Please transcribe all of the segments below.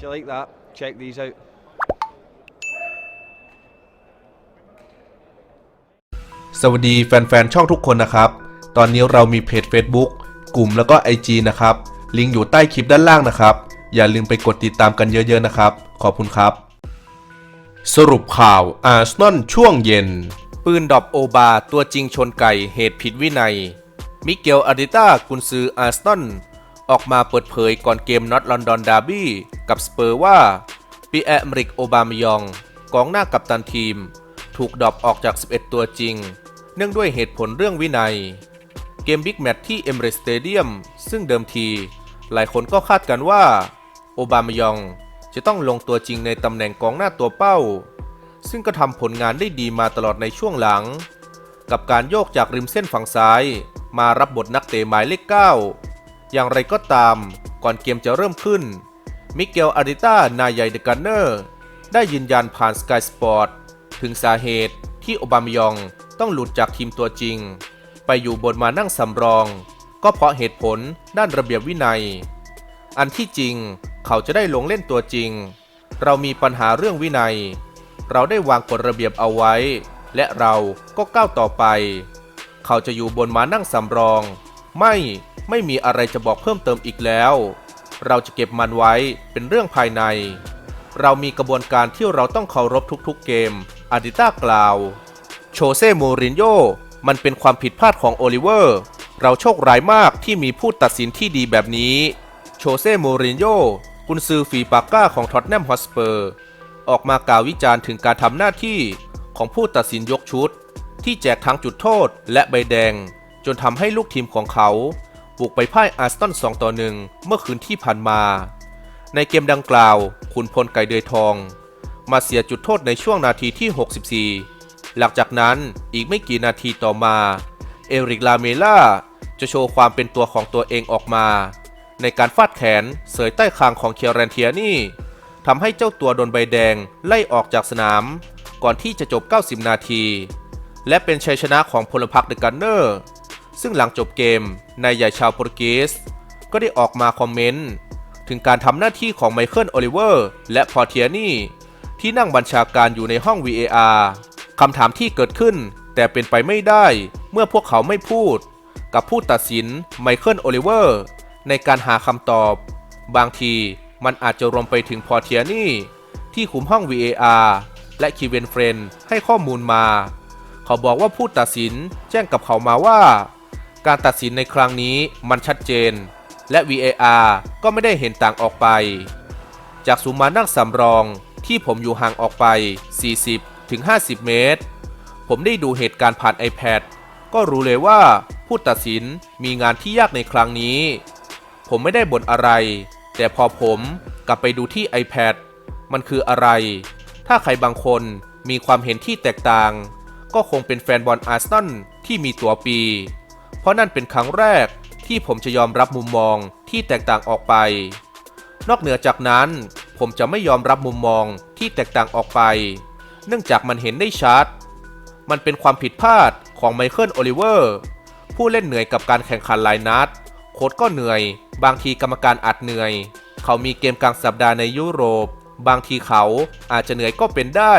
If you like that, check these out. สวัสดีแฟนๆ ช่องทุกคนนะครับ ตอนนี้เรามีเพจ Facebook กลุ่มแล้วก็ IG นะครับ ลิงก์อยู่ใต้คลิปด้านล่างนะครับ อย่าลืมไปกดติดตามกันเยอะๆนะครับ ขอบคุณครับ สรุปข่าวอาร์เซนอลช่วงเย็น ปืนดอบโอบาตัวจริงชนไก่เหตุผิดวินัย มิเกลอาดิต้ากุนซืออาร์เซนอล ออกมาเปิดเผยก่อนเกมน็อตลอนดอนดาร์บี้กับสเปอร์ว่าปีแอมริกโอบามายอง กองหน้ากัปตันทีม ถูกดรอปออกจาก 11 ตัวจริง เนื่องด้วยเหตุผลเรื่องวินัย เกมบิ๊กแมตช์ที่เอมเรสเตเดียมซึ่งเดิมที หลายคนก็คาดกันว่า โอบามายองจะต้องลงตัวจริงในตำแหน่งกองหน้าตัวเป้า ซึ่งก็ทำผลงานได้ดีมาตลอดในช่วงหลัง กับการโยกจากริมเส้นฝั่งซ้าย มารับบทนักเตะหมายเลข9 อย่างไรก็ตาม ก่อนเกมจะเริ่มขึ้น มิเกลอาริต้านายใหญ่เดกันเนอร์ได้ยืนยันผ่านสกายสปอร์ตถึงสาเหตุที่โอบามยองต้องหลุดจากทีมตัวจริง ไปอยู่บนมานั่งสำรอง ก็เพราะเหตุผลด้านระเบียบวินัย อันที่จริงเขาจะได้ลงเล่นตัวจริง เรามีปัญหาเรื่องวินัย เราได้วางกฎระเบียบเอาไว้ และเราก็ก้าวต่อไป เขาจะอยู่บนม้านั่งสำรอง ไม่ไม่มีอะไรจะบอกเพิ่มเติมอีกแล้ว เราจะเก็บมันไว้เป็นเรื่องภายใน เรามีกระบวนการที่เราต้องเคารพทุกๆเกมอาดิต้ากล่าว โชเซ่มูรินโญ่มันเป็นความผิดพลาดของโอลิเวอร์ เราโชคร้ายมากที่มีผู้ตัดสินที่ดีแบบนี้ โชเซ่มูรินโญ่กุนซือฝีปากก้าของท็อตแนมฮอสเปอร์ ออกมากล่าววิจารณ์ถึงการทำหน้าที่ของผู้ตัดสินยกชุด ที่แจกทั้งจุดโทษและใบแดง จนทำให้ลูกทีมของเขา บุกไปพ่ายอาร์เซนอล2ต่อ 1 เมื่อคืนที่ผ่านมา ในเกมดังกล่าว ขุนพลไก่เดือยทอง มาเสียจุดโทษในช่วงนาทีที่ 64 หลังจากนั้นอีกไม่กี่นาทีต่อมา เอริกลาเมล่าจะโชว์ความเป็นตัวของตัวเองออกมา ในการฟาดแขนเสยใต้คางของเคียรันเทียนี่ทำให้เจ้าตัวโดนใบแดงไล่ออกจากสนาม ก่อนที่จะจบ 90 นาที และเป็นชัยชนะของพลพรรคเดอะกันเนอร์ ซึ่งหลังจบเกมนายใหญ่ชาวโปรตุเกสก็ได้ออกมาคอมเมนต์ ถึงการทำหน้าที่ของไมเคิลโอลิเวอร์และพอเทียนี่ที่นั่งบัญชาการอยู่ในห้อง VAR คำถามที่เกิดขึ้น แต่เป็นไปไม่ได้เมื่อพวกเขาไม่พูด กับผู้ตัดสินไมเคิลโอลิเวอร์ในการหาคำตอบ บางทีมันอาจจะรวมไปถึงพอเทียนี่ที่คุมห้อง VAR และคีเวนเฟรนให้ข้อมูลมา เขาบอกว่าผู้ตัดสินแจ้งกับเขามาว่า การตัดสินในครั้งนี้มันชัดเจน และ VAR ก็ไม่ได้เห็นต่างออกไป จากสุมานั่งสำรองที่ผมอยู่ห่างออกไป 40ถึง50 เมตร ผมได้ดูเหตุการณ์ผ่าน iPad ก็รู้เลยว่าผู้ตัดสินมีงานที่ยากในครั้งนี้ ผมไม่ได้บ่นอะไร แต่พอผมกลับไปดูที่ iPad มันคืออะไร ถ้าใครบางคนมีความเห็นที่แตกต่าง ก็คงเป็นแฟนบอลอาร์เซนอลที่มีตัวปี เพราะนั่นเป็นครั้งแรกที่ผมจะยอมรับมุมมองที่แตกต่างออกไป นอกเหนือจากนั้น ผมจะไม่ยอมรับมุมมองที่แตกต่างออกไป เนื่องจากมันเห็นได้ชัด มันเป็นความผิดพลาดของไมเคิลโอลิเวอร์ผู้เล่นเหนื่อยกับการแข่งขันหลายนัด โค้ชก็เหนื่อย บางทีกรรมการอาจเหนื่อย เขามีเกมกลางสัปดาห์ในยุโรป บางทีเขาอาจจะเหนื่อยก็เป็นได้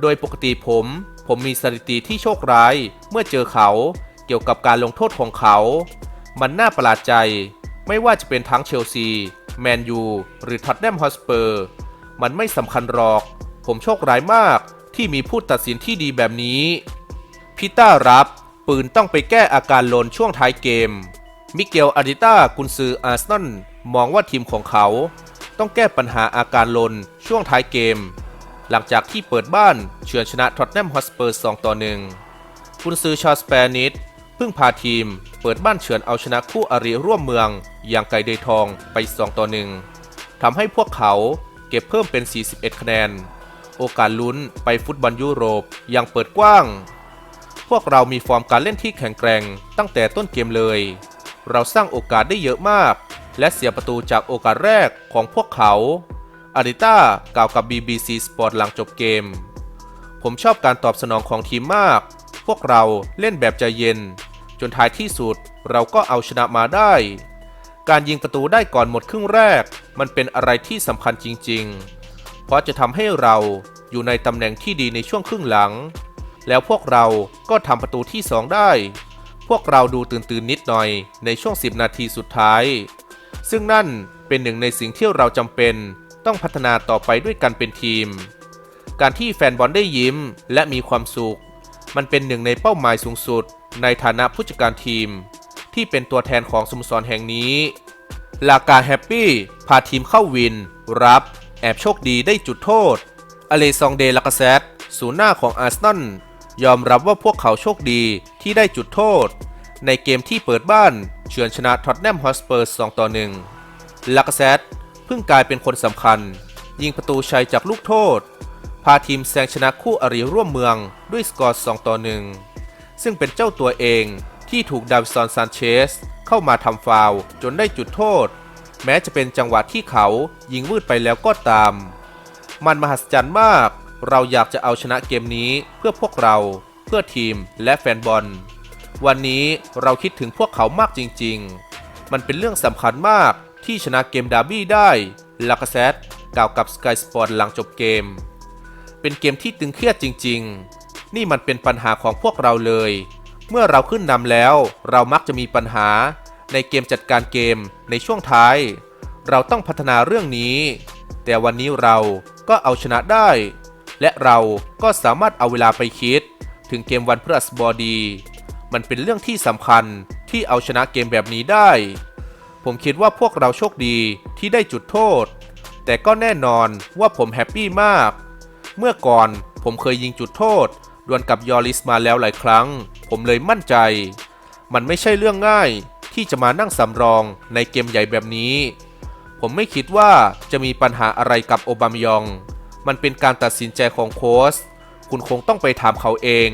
โดยปกติผม ผมมีสถิติที่โชคร้ายเมื่อเจอเขา เกี่ยวกับการลงโทษของเขา มันน่าประหลาดใจ ไม่ว่าจะเป็นทั้งเชลซี แมนยู หรือท็อตแนมฮอสเปอร์ มันไม่สำคัญหรอก ผมโชคร้ายมากที่มีผู้ตัดสินที่ดีแบบนี้ พิต้ารับปืนต้องไปแก้อาการโลนช่วงท้ายเกม มิเกลอาริต้ากุนซืออาร์เซนอลมองว่าทีมของเขา ต้องแก้ปัญหาอาการโลนช่วงท้ายเกม หลังจากที่เปิดบ้านเฉือนชนะท็อตแนมฮอสเปอร์ 2 ต่อ 1กุนซือชาสเปนิด เพิ่งพาทีมเปิดบ้านเฉือนเอาชนะคู่อรีร่วมเมือง อย่างไกเดยทองไป 2 ต่อ 1ทำให้พวกเขาเก็บเพิ่มเป็น 41 คะแนน โอกาสลุ้นไปฟุตบอลยุโรปยังเปิดกว้าง พวกเรามีฟอร์มการเล่นที่แข็งแกร่งตั้งแต่ต้นเกมเลย เราสร้างโอกาสได้เยอะมาก และเสียประตูจากโอกาสแรกของพวกเขาอาริต้ากล่าวกับ BBC Sport หลังจบเกม ผมชอบการตอบสนองของทีมมาก พวกเราเล่นแบบใจเย็น จนท้ายที่สุดเราก็เอาชนะมาได้ การยิงประตูได้ก่อนหมดครึ่งแรก มันเป็นอะไรที่สำคัญจริง ๆ เพราะจะทำให้เราอยู่ในตำแหน่งที่ดีในช่วงครึ่งหลัง แล้วพวกเราก็ทำประตูที่2ได้ พวกเราดูตื่นตื่นนิดหน่อยในช่วง 10 นาทีสุดท้าย ซึ่งนั่นเป็นหนึ่งในสิ่งที่เราจำเป็นต้องพัฒนาต่อไปด้วยกันเป็นทีม การที่แฟนบอลได้ยิ้มและมีความสุข มันเป็นหนึ่งในเป้าหมายสูงสุด ในฐานะผู้จัดการทีม ที่เป็นตัวแทนของสโมสรแห่งนี้ลากาแฮปปี้พาทีมเข้าวิน รับ แอบโชคดีได้จุดโทษ อเลซองเดลากาเซตศูนย์หน้าของอาร์เซนอลยอมรับว่าพวกเขาโชคดีที่ได้จุดโทษ ในเกมที่เปิดบ้านเฉือนชนะท็อตแนมฮอสเปอร์ส2ต่อ1ลากาเซตเพิ่งกลายเป็นคนสำคัญ ยิงประตูชัยจากลูกโทษ พาทีมแซงชนะคู่อริร่วมเมืองด้วยสกอร์ 2 ต่อ 1 ซึ่งเป็นเจ้าตัวเองที่ถูกดาวิสันซานเชสเข้ามาทำฟาวจนได้จุดโทษ แม้จะเป็นจังหวะที่เขายิงวืดไปแล้วก็ตาม มันมหัศจรรย์มาก เราอยากจะเอาชนะเกมนี้เพื่อพวกเรา เพื่อทีมและแฟนบอล วันนี้เราคิดถึงพวกเขามากจริง ๆ มันเป็นเรื่องสำคัญมากที่ชนะเกมดาร์บี้ได้ลากาเซตกล่าวกับสกายสปอร์ตหลังจบเกม เป็นเกมที่ตึงเครียดจริง ๆ นี่มันเป็นปัญหาของพวกเราเลย เมื่อเราขึ้นนำแล้ว เรามักจะมีปัญหา ในเกมจัดการเกมในช่วงท้าย เราต้องพัฒนาเรื่องนี้ แต่วันนี้เราก็เอาชนะได้ และเราก็สามารถเอาเวลาไปคิด ถึงเกมวันพฤหัสบดี มันเป็นเรื่องที่สำคัญที่เอาชนะเกมแบบนี้ได้ ผมคิดว่าพวกเราโชคดีที่ได้จุดโทษ แต่ก็แน่นอนว่าผมแฮปปี้มาก เมื่อก่อนผมเคยยิงจุดโทษดวลกับยอริสมาแล้วหลายครั้ง ผมเลยมั่นใจ มันไม่ใช่เรื่องง่ายที่จะมานั่งสำรองในเกมใหญ่แบบนี้ ผมไม่คิดว่าจะมีปัญหาอะไรกับโอบามยอง มันเป็นการตัดสินใจของโค้ชคุณคงต้องไปถามเขาเอง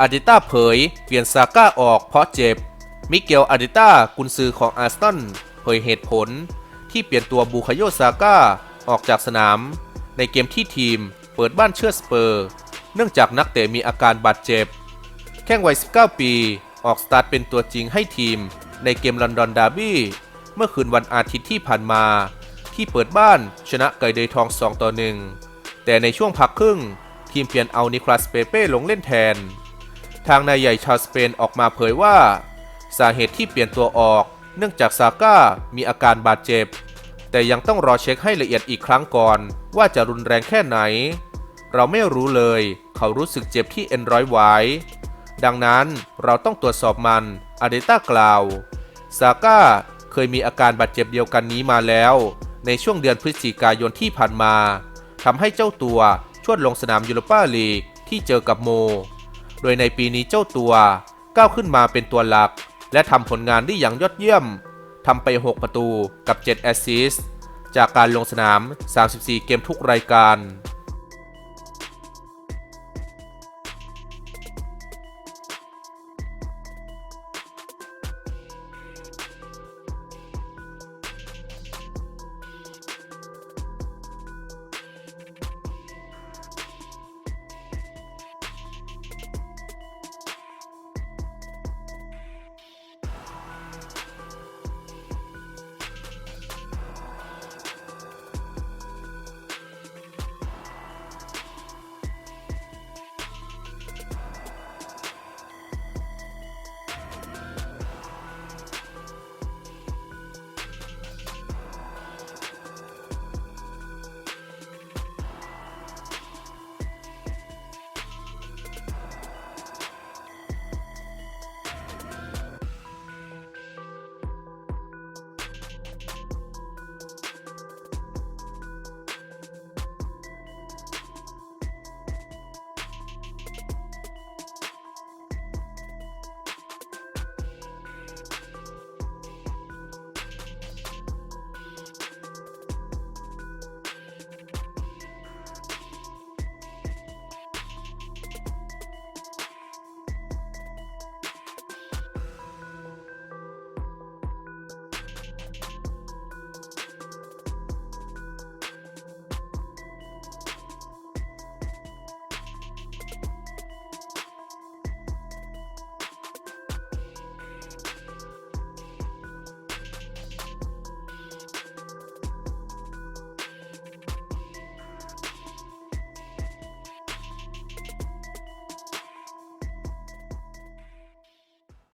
อาดิต้าเผยเปลี่ยนซาก้าออกเพราะเจ็บ มิเกลอาดิต้ากุนซือของอาร์เซนเผยเหตุผล ที่เปลี่ยนตัวบูคาโยซาก้าออกจากสนาม ในเกมที่ทีม เปิดบ้านเชื่อสเปอร์ เนื่องจากนักเตะมีอาการบาดเจ็บ แข้งวัย 19 ปี ออกสตาร์ทเป็นตัวจริงให้ทีม ในเกมลอนดอนดาร์บี้เมื่อคืนวันอาทิตย์ที่ผ่านมา ที่เปิดบ้านชนะไก่เดยทอง 2 ต่อ 1 แต่ในช่วงพักครึ่ง ทีมเปลี่ยนเอานิคลัสเปเป้ลงเล่นแทน ทางนายใหญ่ชาวสเปนออกมาเผยว่า สาเหตุที่เปลี่ยนตัวออกเนื่องจากซาก้ามีอาการบาดเจ็บ แต่ยังต้องรอเช็คให้ละเอียดอีกครั้งก่อน ว่าจะรุนแรงแค่ไหน เราไม่รู้เลย เขารู้สึกเจ็บที่เอ็นร้อยไว้ ดังนั้นเราต้องตรวจสอบมันอาเดต้ากล่าว ซาก้าเคยมีอาการบาดเจ็บเดียวกันนี้มาแล้ว ในช่วงเดือนพฤศจิกายนที่ผ่านมาทำให้เจ้าตัวชวดลงสนามยูโรปาลีกที่เจอกับโม โดยในปีนี้เจ้าตัวก้าวขึ้นมาเป็นตัวหลัก และทำผลงานได้อย่างยอดเยี่ยมทำไป 6 ประตูกับ 7 แอสซิสต์จากการลงสนาม 34 เกมทุกรายการ